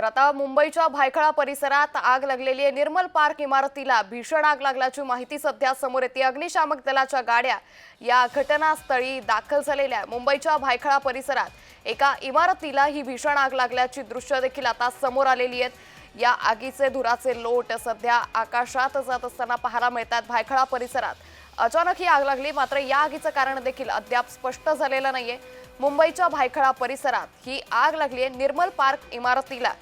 तर आता मुंबईच्या भायखळा परिसरात आग लागलेली आहे. निर्मल पार्क इमारतीला भीषण आग लागल्याची माहिती सध्या समोर येते. अग्निशामक दलाच्या गाड्या या घटनास्थळी दाखल झालेल्या मुंबईच्या भायखळा परिसरात एका इमारतीला ही भीषण आग लागल्याची दृश्य देखील आता समोर आलेली आहेत. या आगीचे धुराचे लोट सध्या आकाशात जात असताना पाहायला मिळतात. भायखळा परिसरात अचानक ही आग लागली. मात्र या आगीचं कारण देखील अद्याप स्पष्ट झालेलं नाहीये. मुंबईच्या भायखळा परिसरात ही आग लागली आहे. निर्मल पार्क इमारतीला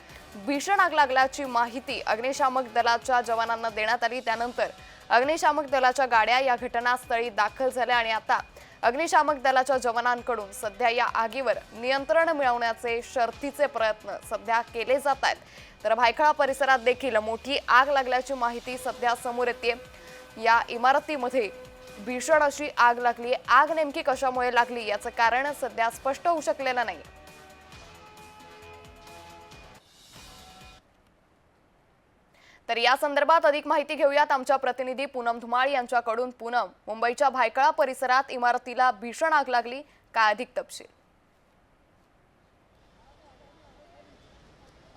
भीषण आग लागल्याची माहिती अग्निशामक दलाच्या जवानांना देण्यात आली. त्यानंतर अग्निशामक दलाच्या गाड्या या घटनास्थळी दाखल झाल्या आणि आता अग्निशामक दलाच्या जवानांकडून सध्या या आगीवर नियंत्रण मिळवण्याचे शर्थीचे प्रयत्न सध्या केले जात आहेत. तर भायखळा परिसरात देखील मोठी आग लागल्याची माहिती सध्या समोर येते या इमारतीमध्ये भीषण अशी आग लागली आग नेमकी कशामुळे लागली याचं कारण सध्या स्पष्ट होऊ शकलेलं नाही. तर या संदर्भात अधिक माहिती घेऊयात आमच्या प्रतिनिधी पूनम धुमाळ यांच्याकडून. पूनम मुंबईच्या भायखळा परिसरात इमारतीला भीषण आग लागली. काय अधिक तपशील?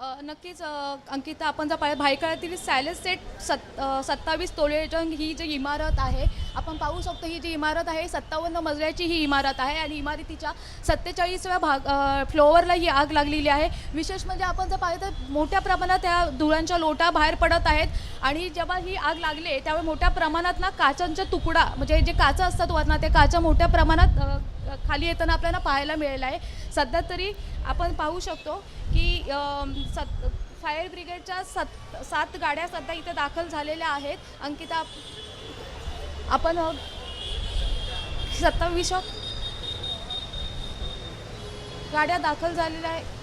नक्कीच अंकिता आपण जर पाहिलं भायखळ्यातील सॅलेस सेट सत् सत्तावीस तोळेजंग ही जी इमारत आहे आपण पाहू शकतो ही जी इमारत आहे सत्तावन्न मजल्याची ही इमारत आहे आणि इमारतीच्या सत्तेचाळीसव्या भाग फ्लोअरला ही आग लागलेली आहे. विशेष म्हणजे आपण जर पाहिलं तर मोठ्या प्रमाणात त्या धुळांच्या लोटा बाहेर पडत आहेत आणि जेव्हा ही आग लागली त्यावेळी मोठ्या प्रमाणात ना काचांचा तुकडा म्हणजे जे काचं असतात वरना त्या काचा मोठ्या प्रमाणात खाली येताना आपल्याला पाहायला मिळेल आहे. सध्या तरी आपण पाहू शकतो की सत फायर ब्रिगेडच्या सत सात गाड्या सध्या इथे दाखल झालेल्या आहेत. अंकिता आपण सत्तावीस गाड्या दाखल झालेल्या आहेत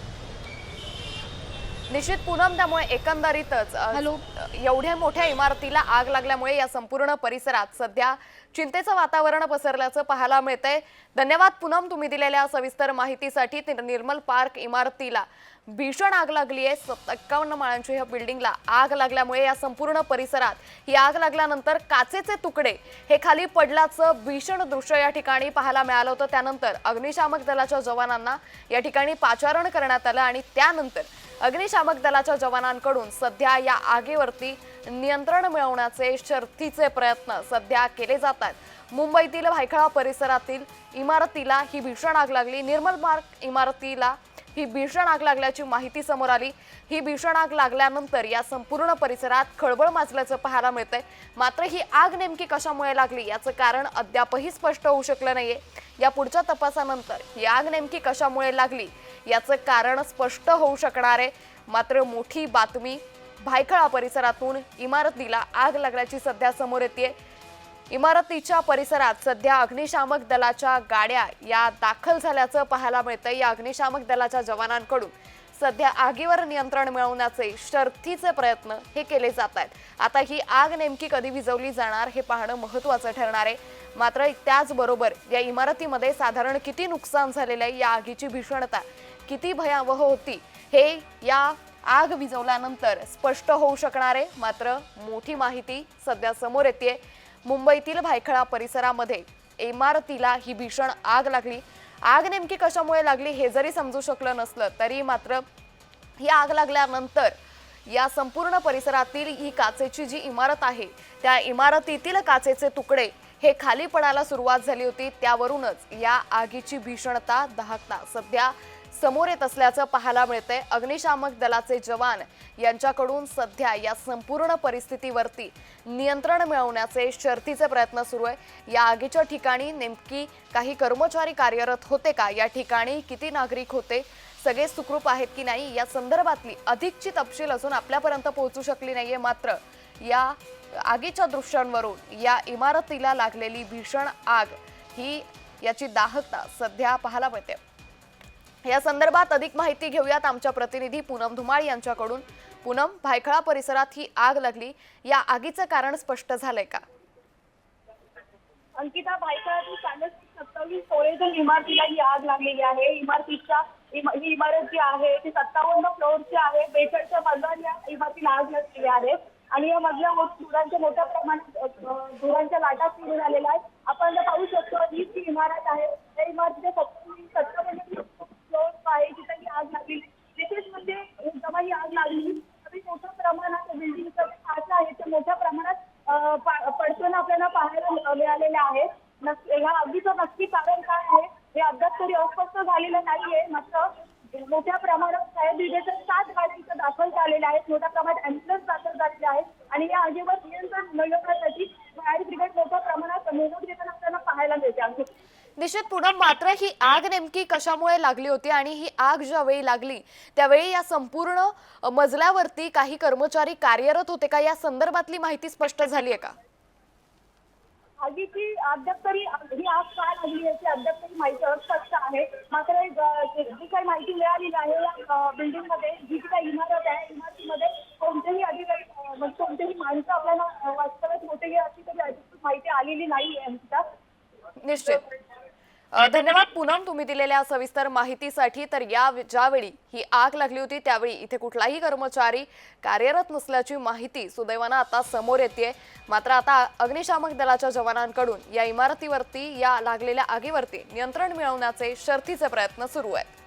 निश्चित पूनम त्यामुळे एकंदरीतच हॅलो. एवढ्या मोठ्या इमारतीला आग लागल्यामुळे या संपूर्ण परिसरात सध्या चिंतेचं वातावरण पसरल्याचं पाहायला मिळतंय. धन्यवाद पूनम तुम्ही दिलेल्या सविस्तर माहितीसाठी निर्मल पार्क इमारतीला भीषण आग लागली आहे एक्कावन्न माळांच्या ह्या बिल्डिंगला आग लागल्यामुळे या संपूर्ण परिसरात ही आग लागल्यानंतर काचेचे तुकडे हे खाली पडल्याचं भीषण दृश्य या ठिकाणी पाहायला मिळालं होतं. त्यानंतर अग्निशामक दलाच्या जवानांना या ठिकाणी पाचारण करण्यात आलं आणि त्यानंतर अग्निशामक दलाच्या जवानांकडून सध्या या आगीवरती नियंत्रण मिळवण्याचे शर्थीचे प्रयत्न सध्या केले जात आहेत. मुंबईतील भायखळा परिसरातील इमारतीला ही भीषण आग लागली. निर्मल मार्ग इमारतीला ही भीषण आग लागल्याची माहिती समोर आली. ही भीषण आग लागल्यानंतर या संपूर्ण परिसरात खळबळ माजल्याचं पाहायला मिळतंय. मात्र ही आग नेमकी कशामुळे लागली याचं कारण अद्यापही स्पष्ट होऊ शकलं नाहीये. या पुढच्या तपासानंतर ही आग नेमकी कशामुळे लागली याचं कारण स्पष्ट होऊ शकणार आहे. मात्र मोठी बातमी भायखळा परिसरातून इमारतीला आग लागल्याची सध्या समोर येते इमारतीच्या परिसरात सध्या अग्निशामक दलाच्या गाड्या या दाखल झाल्याचं पाहायला मिळतं या अग्निशामक दलाच्या जवानांकडून सध्या आगीवर नियंत्रण मिळवण्याचे शर्थीचे प्रयत्न हे केले जात आहेत. आता ही आग नेमकी कधी विझवली जाणार हे पाहणं महत्वाचं ठरणार आहे. मात्र त्याचबरोबर या इमारतीमध्ये साधारण किती नुकसान झालेलं आहे या आगीची भीषणता किती भयावह होती हे या आग विझवल्यानंतर स्पष्ट होऊ शकणार आहे. मात्र मोठी माहिती सध्या समोर येते मुंबईतील भायखळा परिसरामध्ये इमारतीला ही भीषण आग लागली. आग नेमकी कशामुळे लागली हे जरी समजू शकलं नसलं तरी मात्र ही आग लागल्यानंतर या संपूर्ण परिसरातील ही काचेची जी इमारत आहे त्या इमारतीतील काचेचे तुकडे हे खाली पडायला सुरुवात झाली होती. त्यावरूनच या आगीची भीषणता दहाकता सध्या समोर येत असल्याचं पाहायला मिळतंय. अग्निशामक दलाचे जवान यांच्याकडून सध्या या संपूर्ण परिस्थितीवरती नियंत्रण मिळवण्याचे शर्थीचे प्रयत्न सुरू आहे. या आगीच्या ठिकाणी नेमकी काही कर्मचारी कार्यरत होते का? या ठिकाणी किती नागरिक होते? सगळे सुखरूप आहेत की नाही? या संदर्भातली अधिकची तपशील अजून आपल्यापर्यंत पोहोचू शकली नाहीये. मात्र या आगीच्या दृश्यांवरून या इमारतीला लागलेली भीषण आग ही याची दाहकता सध्या पाहायला मिळते. या संदर्भात अधिक माहिती घेऊयात आमच्या प्रतिनिधी पूनम धुमाळ यांच्याकडून. पूनम भायखळा परिसरात ही आग लागली. या आगीचं कारण स्पष्ट झालंय का? अंकिता भायखळातील सायन्स सत्तावीस तोळेजण इमारतीला ही आग लागलेली आहे. इमारतीच्या ही इमारत जी आहे ती सत्तावन्न फ्लोअरची आहे. बेचाळीसच्या मजल्यावर या इमारतीला आग लागलेली आहे. आणि या मजल्या धुरांच्या मोठ्या प्रमाणात धुरांच्या लाटा सुरू झालेल्या आहेत. आपण पाहू शकतो ही जी इमारत आहे त्या इमारतीच्या सत्तावन्न आहे तिथे ही आग लागलेली विशेष म्हणजे जेव्हा ही आग लागली तरी मोठ्या प्रमाणात बिल्डिंगचं खाचं आहे ते मोठ्या प्रमाणात पडसून आपल्याला पाहायला मिळालेल्या आहेत ह्या आगीचं नक्की कारण काय आहे हे अद्याप तरी अस्पष्ट झालेलं नाहीये मात्र मोठ्या प्रमाणात साहेब विजेचे सात गाडीचं दाखल झालेले आहेत मोठ्या प्रमाणात निश्चित पूनम मात्र ही आग नेमकी कशामुळे लागली होती आणि ही आग ज्यावेळी लागली त्यावेळी या संपूर्ण मजल्यावरती काही कर्मचारी कार्यरत होते का? या संदर्भातली माहिती स्पष्ट झाली आहे का? आगीची अद्याप तरी ही आग काय लागली याची अद्याप तरी माहिती अस्पष्ट आहे. मात्र जी काही माहिती मिळालेली आहे या बिल्डिंगमध्ये जी काही इमारत आहे इमारतीमध्ये कोणतेही अधिकारी म्हणजे कोणतेही माणसं आपल्याला अ, वास्तवात होते अशी तरी माहिती आलेली नाही आहे आमच्या. निश्चित. धन्यवाद पूनम तुम्ही दिलेल्या सविस्तर माहितीसाठी. तर या ज्यावेळी ही आग लागली होती त्यावेळी इथे कुठलाही कर्मचारी कार्यरत नसल्याची माहिती सुदैवानं आता समोर येते मात्र आता अग्निशामक दलाच्या जवानांकडून या इमारतीवरती या लागलेल्या आगीवरती नियंत्रण मिळवण्याचे शर्थीचे प्रयत्न सुरू आहेत.